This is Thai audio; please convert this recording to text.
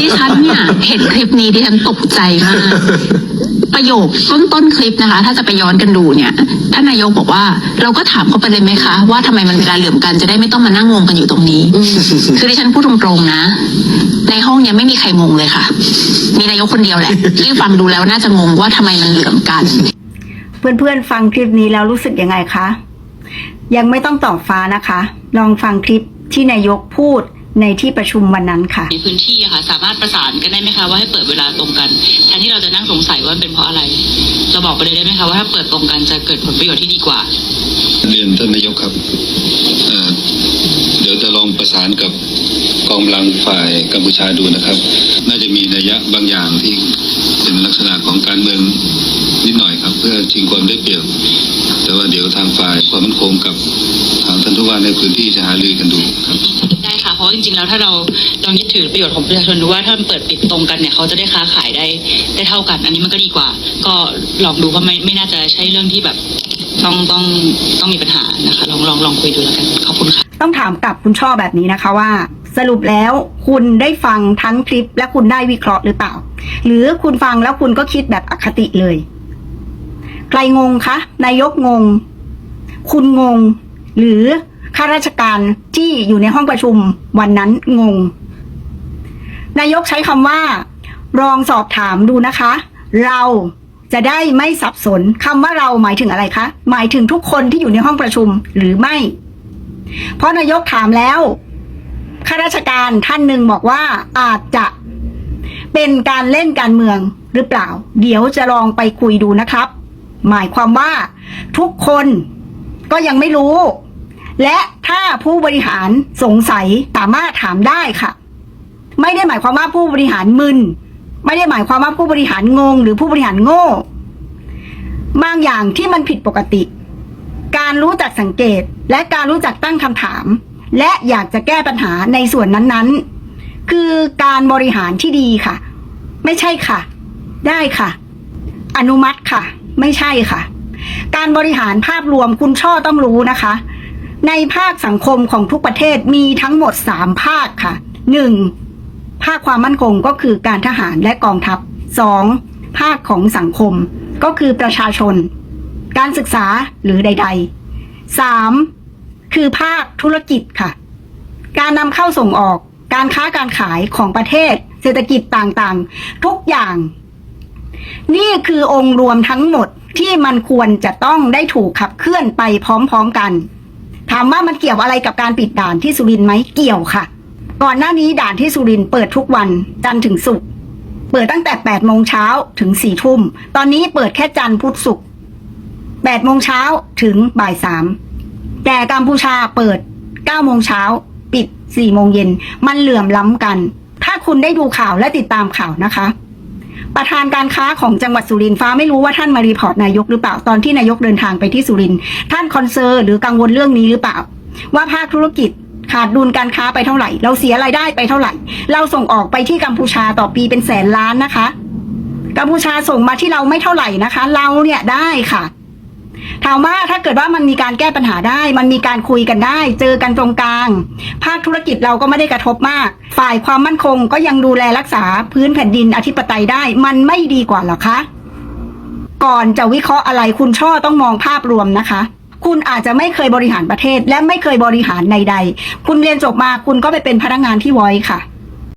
ดิฉันเนี่ย เห็นคลิปนี้ดิฉันตกใจมาก ประโยคต้นต้นๆคลิปนะคะ ถ้าจะไปย้อนกันดูเนี่ยท่านนายกบอกว่า เราก็ถามเขาไปเลยไหมคะ ว่าทำไมมันเวลาเหลื่อมกันจะได้ไม่ต้องมานั่งงงกันอยู่ตรงนี้ คือดิฉันพูดตรงๆนะ ในห้องเนี้ยไม่มีใครงงเลยค่ะ มีนายกคนเดียวแหละที่ฟังดูแล้วน่าจะงงว่าทำไมมันเหลื่อมกัน เพื่อนๆฟังคลิปนี้แล้วรู้สึกยังไงคะยังไม่ต้องตอบฟ้านะคะ ลองฟังคลิปที่นายกพูด ในที่ประชุมวันนั้นค่ะ ในพื้นที่อะค่ะ สามารถประสานกันได้ไหมคะว่าให้เปิดเวลาตรงกันแทนที่เราจะนั่งสงสัยว่าเป็นเพราะอะไร เราบอกไปเลยได้ไหมคะว่าถ้าเปิดตรงกันจะเกิดผลประโยชน์ที่ดีกว่า เรียนท่านนายกครับเอ่อเดี๋ยวจะลองประสานกับกองกำลังฝ่ายกัมพูชาดูนะครับ น่าจะมีนัยยะบางอย่างที่เป็นลักษณะของการเมืองนิดหน่อยครับ เพื่อชิงความได้เปรียบ แต่ว่าเดี๋ยวทางฝ่ายความมั่นคงกับทางท่านทุกว่าในพื้นที่จะหารือกันดูครับได้ค่ะ เพราะจริงๆแล้วถ้าเราลองยึดถือประโยชน์ของประชาชนดูว่าถ้ามันเปิดปิดตรงกันเนี่ยเขาจะได้ค้าขายได้ได้เท่ากัน อันนี้มันก็ดีกว่า ก็ลองดูว่าไม่ไม่น่าจะใช่เรื่องที่แบบต้องต้องต้องมีปัญหานะคะ ลองลองลองคุยดูแล้วกันขอบคุณค่ะต้องถามกลับคุณช่อแบบนี้นะคะว่า สรุปแล้วคุณได้ฟังทั้งคลิปและคุณได้วิเคราะห์หรือเปล่า หรือคุณฟังแล้วคุณก็คิดแบบอคติเลย ใครงงคะนายกงง คุณงง หรือ ข้าราชการที่อยู่ในห้องประชุมวันนั้นงง นายกใช้คำว่า ลองสอบถามดูนะคะ เราจะได้ไม่สับสนคำว่าเราหมายถึงอะไรคะ หมายถึงทุกคนที่อยู่ในห้องประชุมหรือไม่ เพราะนายกถามแล้วข้าราชการท่านหนึ่งบอกว่าอาจจะเป็นการเล่นการเมืองหรือเปล่า เดี๋ยวจะลองไปคุยดูนะครับ หมายความว่าทุกคนก็ยังไม่รู้ และถ้าผู้บริหารสงสัยสามารถถามได้ค่ะ ไม่ได้หมายความว่าผู้บริหารมึน ไม่ได้หมายความว่าผู้บริหารงง หรือผู้บริหารโง่ บางอย่างที่มันผิดปกติ การรู้จักสังเกตและการรู้จักตั้งคำถาม และอยากจะแก้ปัญหาในส่วนนั้นๆ คือการบริหารที่ดีค่ะ ไม่ใช่ค่ะ ได้ค่ะ อนุมัติค่ะ ไม่ใช่ค่ะ การบริหารภาพรวมคุณช่อต้องรู้นะคะ ในภาคสังคมของทุกประเทศมีทั้งหมดสามภาคค่ะหนึ่งภาคความมั่นคงก็คือการทหารและกองทัพสองภาคของสังคมก็คือประชาชน การศึกษาหรือใดๆสามคือภาคธุรกิจค่ะ การนำเข้าส่งออกการค้าการขายของประเทศ เศรษฐกิจต่างๆ ทุกอย่าง นี่คือองค์รวมทั้งหมดที่มันควรจะต้องได้ถูกขับเคลื่อนไปพร้อมๆกัน ถามว่ามันเกี่ยวอะไรกับการปิดด่านที่สุรินไหมเกี่ยวค่ะ ก่อนหน้านี้ด่านที่สุรินเปิดทุกวันจันทร์ถึงศุกร์เปิดตั้งแต่8โมงเช้าถึง4ทุ่ม ตอนนี้เปิดแค่จันทร์พุธศุกร์8โมงเช้าถึงบ่ายสามแต่กัมพูชาเปิด9โมงเช้าปิด4โมงเย็น มันเหลื่อมล้ำกัน ถ้าคุณได้ดูข่าวและติดตามข่าวนะคะ ประธานการค้าของจังหวัดสุรินทร์ฟ้าไม่รู้ว่าท่านมารีพอร์ตนายกหรือเปล่าตอนที่นายกเดินทางไปที่สุรินทร์ท่านคอนเซอร์หรือกังวลเรื่องนี้หรือเปล่า ว่าภาคธุรกิจขาดดุลการค้าไปเท่าไหร่ เราเสียรายได้ไปเท่าไหร่ เราส่งออกไปที่กัมพูชาต่อปีเป็นแสนล้านนะคะ กัมพูชาส่งมาที่เราไม่เท่าไหร่นะคะ เราเนี่ยได้ค่ะ ถามว่าถ้าเกิดว่ามันมีการแก้ปัญหาได้ มันมีการคุยกันได้ เจอกันตรงกลาง ภาคธุรกิจเราก็ไม่ได้กระทบมาก ฝ่ายความมั่นคงก็ยังดูแลรักษาพื้นแผ่นดินอธิปไตยได้ มันไม่ดีกว่าหรอคะ ก่อนจะวิเคราะห์อะไรคุณช่อต้องมองภาพรวมนะคะ คุณอาจจะไม่เคยบริหารประเทศ และไม่เคยบริหารใดๆคุณเรียนจบมาคุณก็ไปเป็นพนักงานที่ไว้ค่ะ